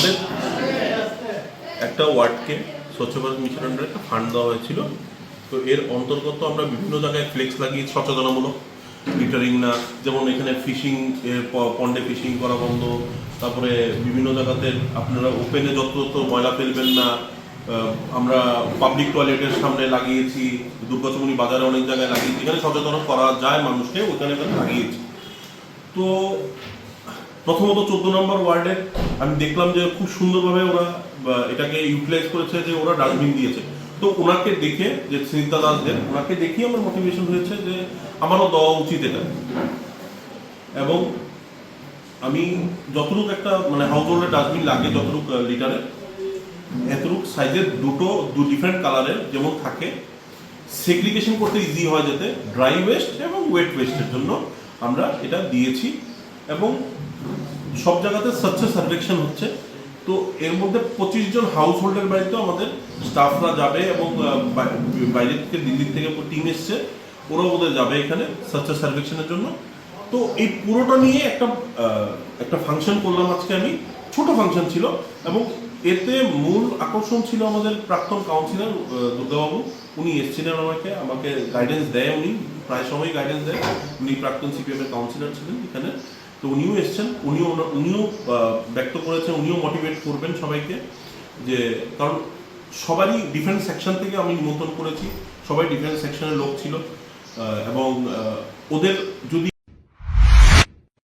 আমাদের একটা ওয়ার্ডকে স্বচ্ছ ভারত মিশন আন্ডারে একটা ফান্ড দেওয়া হয়েছিল। তো এর অন্তর্গত আমরা বিভিন্ন জায়গায় ফ্লেক্স লাগিয়ে সচেতনামূলক লিটারিং না, যেমন এখানে ফিশিং পন্ডে ফিশিং করা বন্ধ, তারপরে বিভিন্ন জায়গাতে আপনারা ওপেনে যত তত ময়লা ফেলবেন না আমরা পাবলিক টয়লেটের সামনে লাগিয়েছি, দুর্গাচমনি বাজারে অনেক জায়গায় লাগিয়েছি, এখানে সচেতন করা যায় মানুষকে ওখানে লাগিয়েছি। তো প্রথমত চোদ্দ নম্বর ওয়ার্ডে আমি দেখলাম যে খুব সুন্দরভাবে ওরা এটাকে ইউটিলাইজ করেছে যে ওরা ডাস্টবিন দিয়েছে। তো ওনাকে দেখে, যে স্নিগ্ধা দাসদের, ওনাকে দেখেই আমার মোটিভেশন হয়েছে যে আমারও দেওয়া উচিত এটা। এবং আমি যতটুকু একটা মানে হাউস হোল্ডের ডাস্টবিন লাগে যতটুকু লিটারে এতটুকু সাইজের দুটো, দু ডিফারেন্ট কালারের যেমন থাকে সেগ্রিগেশন করতে ইজি হয় যাতে ড্রাই ওয়েস্ট এবং ওয়েট ওয়েস্টের জন্য আমরা এটা দিয়েছি। এবং সব জায়গাতে স্বচ্ছ সার্ভেকশন হচ্ছে। তো এর মধ্যে পঁচিশ জন হাউস হোল্ডের বাড়িতেও আমাদের স্টাফরা যাবে এবং বাইরে থেকে দিল্লি থেকে টিম এসছে। ওরাও ওদের যাবে এখানে স্বচ্ছ সার্ভেকশনের জন্য। তো এই পুরোটা নিয়ে একটা একটা ফাংশন করলাম আজকে আমি। ছোট ফাংশন ছিল এবং এতে মূল আকর্ষণ ছিল আমাদের প্রাক্তন কাউন্সিলর দুর্গাবাবু। উনি এসেছিলেন আমাকে আমাকে গাইডেন্স দেয় উনি, প্রায় সময় গাইডেন্স দেয়। উনি প্রাক্তন সিপিএম এর কাউন্সিলর ছিলেন এখানে। তো উনিও এসছেন, উনিও উনিও ব্যক্ত করেছেন, উনিও মোটিভেট করবেন সবাইকে যে, কারণ সবারই ডিফারেন্ট সেকশন থেকে আমি নিমন্ত্রণ করেছি, সবাই ডিফারেন্ট সেকশনের লোক ছিল এবং ওদের যদি